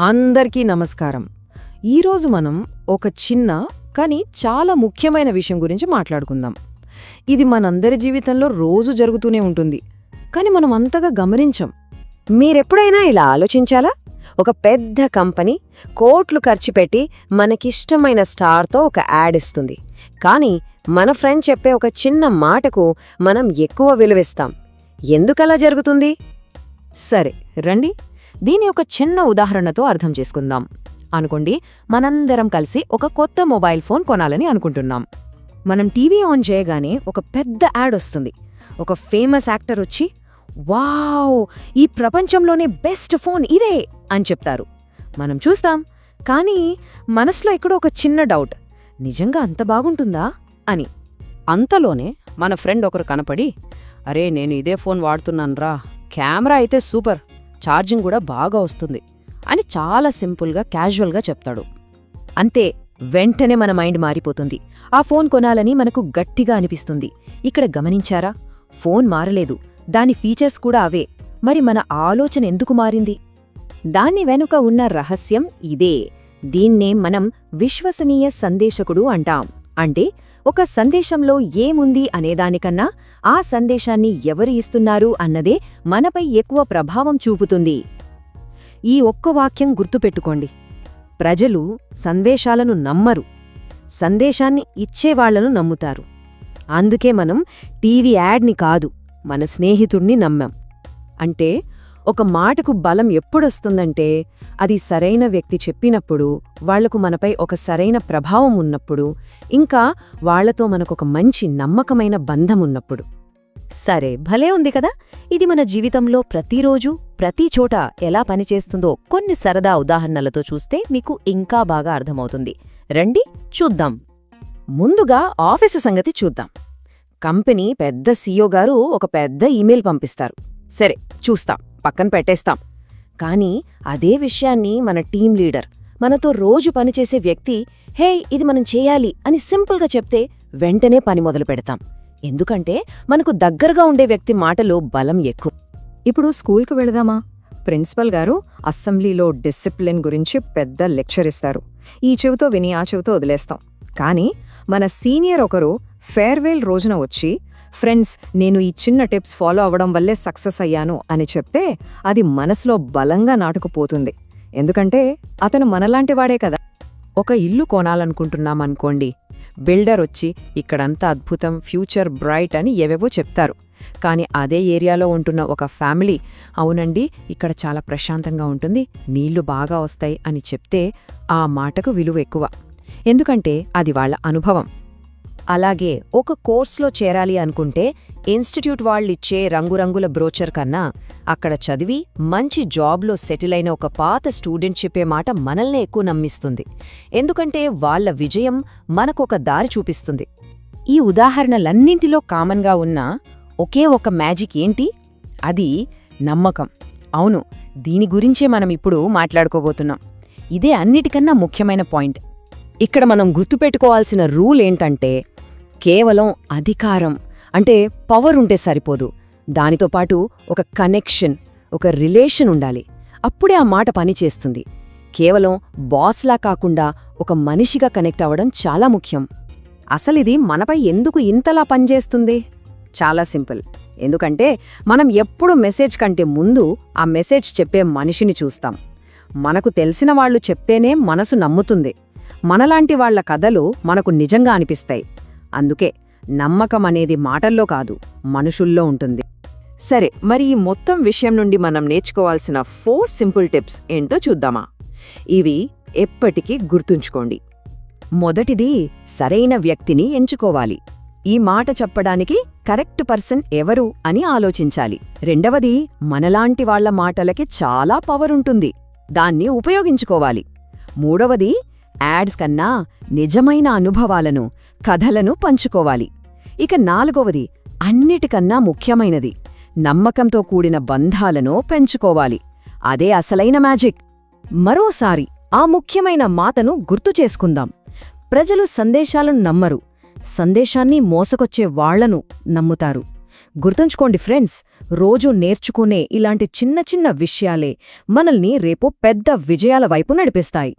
అందరికీ నమస్కారం. ఈరోజు మనం ఒక చిన్న కానీ చాలా ముఖ్యమైన విషయం గురించి మాట్లాడుకుందాం. ఇది మనందరి జీవితంలో రోజు జరుగుతూనే ఉంటుంది. కానీ మనం అంతగా గమనించం. మీరెప్పుడైనా ఇలా ఆలోచించాలా? ఒక పెద్ద కంపెనీ కోట్లు ఖర్చు పెట్టి మనకిష్టమైన స్టార్తో ఒక యాడ్ ఇస్తుంది. కానీ మన ఫ్రెండ్ చెప్పే ఒక చిన్న మాటకు మనం ఎక్కువ విలువిస్తాం. ఎందుకలా జరుగుతుంది? సరే రండి. దీని ఒక చిన్న ఉదాహరణతో అర్థం చేసుకుందాం. అనుకోండి మనందరం కలిసి ఒక కొత్త మొబైల్ ఫోన్ కొనాలని అనుకుంటున్నాం. మనం టీవీ ఆన్ చేయగానే ఒక పెద్ద యాడ్ వస్తుంది. ఒక ఫేమస్ యాక్టర్ వచ్చి వావ్ ఈ ప్రపంచంలోనే బెస్ట్ ఫోన్ ఇదే అని చెప్తారు. మనం చూస్తాం. కానీ మనసులో ఎక్కడో ఒక చిన్న డౌట్ నిజంగా అంత బాగుంటుందా? అని. అంతలోనే మన ఫ్రెండ్ ఒకరు కనపడి అరే నేను ఇదే ఫోన్ వాడుతున్నానురా. కెమెరా అయితే సూపర్. ఛార్జింగ్ కూడా బాగా వస్తుంది అని చాలా సింపుల్గా క్యాజువల్గా చెప్తాడు. అంతే వెంటనే మన మైండ్ మారిపోతుంది. ఆ ఫోన్ కొనాలని మనకు గట్టిగా అనిపిస్తుంది. ఇక్కడ గమనించారా? ఫోన్ మారలేదు. దాని ఫీచర్స్ కూడా అవే. మరి మన ఆలోచన ఎందుకు మారింది? దాన్ని వెనుక ఉన్న రహస్యం ఇదే. దీన్నే మనం విశ్వసనీయ సందేశకుడు అంటాం. అంటే ఒక సందేశంలో ఏముంది అనేదానికన్నా ఆ సందేశాన్ని ఎవరు ఇస్తున్నారు అన్నదే మనపై ఎక్కువ ప్రభావం చూపుతుంది. ఈ ఒక్క వాక్యం గుర్తుపెట్టుకోండి. ప్రజలు సందేశాలను నమ్మరు. సందేశాన్ని ఇచ్చేవాళ్ళను నమ్ముతారు. అందుకే మనం టీవీ యాడ్ని కాదు మన స్నేహితుణ్ణి నమ్మాం. అంటే ఒక మాటకు బలం ఎప్పుడొస్తుందంటే అది సరైన వ్యక్తి చెప్పినప్పుడు వాళ్ళకు మనపై ఒక సరైన ప్రభావం ఉన్నప్పుడు ఇంకా వాళ్ళతో మనకొక మంచి నమ్మకమైన బంధం ఉన్నప్పుడు సరే భలే ఉంది కదా! ఇది మన జీవితంలో ప్రతిరోజు ప్రతి చోట ఎలా పనిచేస్తుందో కొన్ని సరదా ఉదాహరణలతో చూస్తే మీకు ఇంకా బాగా అర్థమవుతుంది. రండి చూద్దాం. ముందుగా ఆఫీసు సంగతి చూద్దాం. కంపెనీ పెద్ద సీఈఓ గారు ఒక పెద్ద ఈమెయిల్ పంపిస్తారు. సరే చూస్తాం పక్కన పెట్టేస్తాం. కానీ అదే విషయాన్ని మన టీం లీడర్ మనతో రోజు పనిచేసే వ్యక్తి హే ఇది మనం చేయాలి అని సింపుల్గా చెప్తే వెంటనే పని మొదలు పెడతాం. ఎందుకంటే మనకు దగ్గరగా ఉండే వ్యక్తి మాటలో బలం ఎక్కువ. ఇప్పుడు స్కూల్కు వెళదామా? ప్రిన్సిపల్ గారు అసెంబ్లీలో డిసిప్లిన్ గురించి పెద్ద లెక్చర్ ఇస్తారు. ఈ చెవితో విని ఆ చెవితో వదిలేస్తాం. కానీ మన సీనియర్ ఒకరు ఫేర్వెల్ రోజున వచ్చి ఫ్రెండ్స్ నేను ఈ చిన్న టిప్స్ ఫాలో అవ్వడం వల్లే సక్సెస్ అయ్యాను అని చెప్తే అది మనసులో బలంగా నాటుకుపోతుంది. ఎందుకంటే అతను మనలాంటి వాడే కదా. ఒక ఇల్లు కొనాలనుకుంటున్నామనుకోండి బిల్డర్ వచ్చి ఇక్కడంతా అద్భుతం ఫ్యూచర్ బ్రైట్ అని ఏవేవో చెప్తారు. కానీ అదే ఏరియాలో ఉంటున్న ఒక ఫ్యామిలీ అవునండి ఇక్కడ చాలా ప్రశాంతంగా ఉంటుంది నీళ్ళు బాగా వస్తాయి అని చెప్తే ఆ మాటకు విలువ ఎక్కువ. ఎందుకంటే అది వాళ్ళ అనుభవం. అలాగే ఒక కోర్స్లో చేరాలి అనుకుంటే ఇన్స్టిట్యూట్ వాళ్ళిచ్చే రంగురంగుల బ్రోచర్ కన్నా అక్కడ చదివి మంచి జాబ్లో సెటిల్ అయిన ఒక పాత స్టూడెంట్ చెప్పే మాట మనల్నే ఎక్కువ నమ్మిస్తుంది. ఎందుకంటే వాళ్ళ విజయం మనకొక దారి చూపిస్తుంది. ఈ ఉదాహరణలన్నింటిలో కామన్గా ఉన్న ఒకే ఒక మ్యాజిక్ ఏంటి? అది నమ్మకం. అవును దీని గురించే మనం ఇప్పుడు మాట్లాడుకోబోతున్నాం. ఇదే అన్నిటికన్నా ముఖ్యమైన పాయింట్. ఇక్కడ మనం గుర్తుపెట్టుకోవాల్సిన రూల్ ఏంటంటే కేవలం అధికారం అంటే పవర్ ఉంటే సరిపోదు. దానితో పాటు ఒక కనెక్షన్ ఒక రిలేషన్ ఉండాలి. అప్పుడే ఆ మాట పనిచేస్తుంది కేవలం బాస్లా కాకుండా ఒక మనిషిగా కనెక్ట్ అవ్వడం చాలా ముఖ్యం. అసలిది మనపై ఎందుకు ఇంతలా పనిచేస్తుంది చాలా సింపుల్. ఎందుకంటే మనం ఎప్పుడు మెసేజ్ కంటే ముందు ఆ మెసేజ్ చెప్పే మనిషిని చూస్తాం. మనకు తెలిసిన వాళ్ళు చెప్తేనే మనసు నమ్ముతుంది. మనలాంటి వాళ్ళ కథలు మనకు నిజంగా అనిపిస్తాయి. అందుకే నమ్మకం అనేది మాటల్లో కాదు మనుషుల్లో ఉంటుంది. సరే మరి ఈ మొత్తం విషయం నుండి మనం నేర్చుకోవాల్సిన ఫోర్ సింపుల్ టిప్స్ ఏంటో చూద్దామా? ఇవి ఎప్పటికీ గుర్తుంచుకోండి. మొదటిది సరైన వ్యక్తిని ఎంచుకోవాలి. ఈ మాట చెప్పడానికి కరెక్ట్ పర్సన్ ఎవరు అని ఆలోచించాలి. రెండవది మనలాంటి వాళ్ళ మాటలకి చాలా పవర్ ఉంటుంది. దాన్ని ఉపయోగించుకోవాలి. మూడవది యాడ్స్ కన్నా నిజమైన అనుభవాలను కథలను పంచుకోవాలి. ఇక నాలుగవది అన్నిటికన్నా ముఖ్యమైనది నమ్మకంతో కూడిన బంధాలను పెంచుకోవాలి. అదే అసలైన మ్యాజిక్. మరోసారి ఆ ముఖ్యమైన మాటను గుర్తు చేసుకుందాం. ప్రజలు సందేశాలను నమ్మరు. సందేశాన్ని మోసకొచ్చే వాళ్ళను నమ్ముతారు. గుర్తుంచుకోండి ఫ్రెండ్స్ రోజూ నేర్చుకునే ఇలాంటి చిన్న చిన్న విషయాలే మనల్ని రేపు పెద్ద విజయాల వైపు నడిపిస్తాయి.